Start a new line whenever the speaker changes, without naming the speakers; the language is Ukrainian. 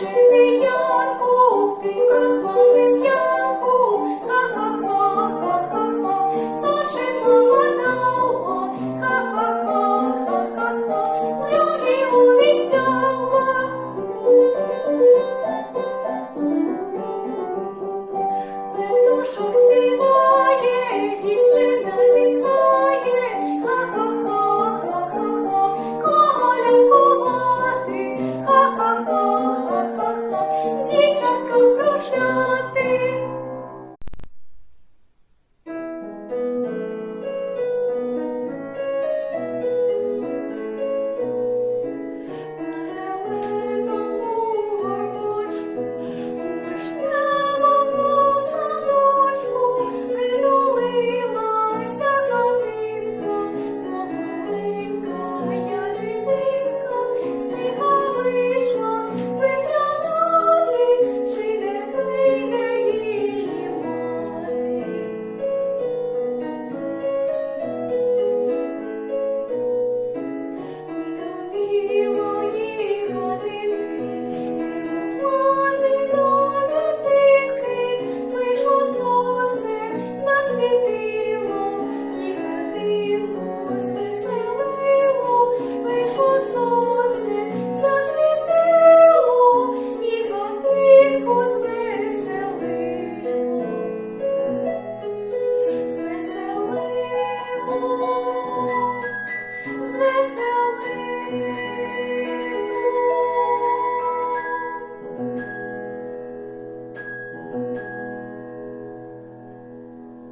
Ніжний я був ти, а thank you.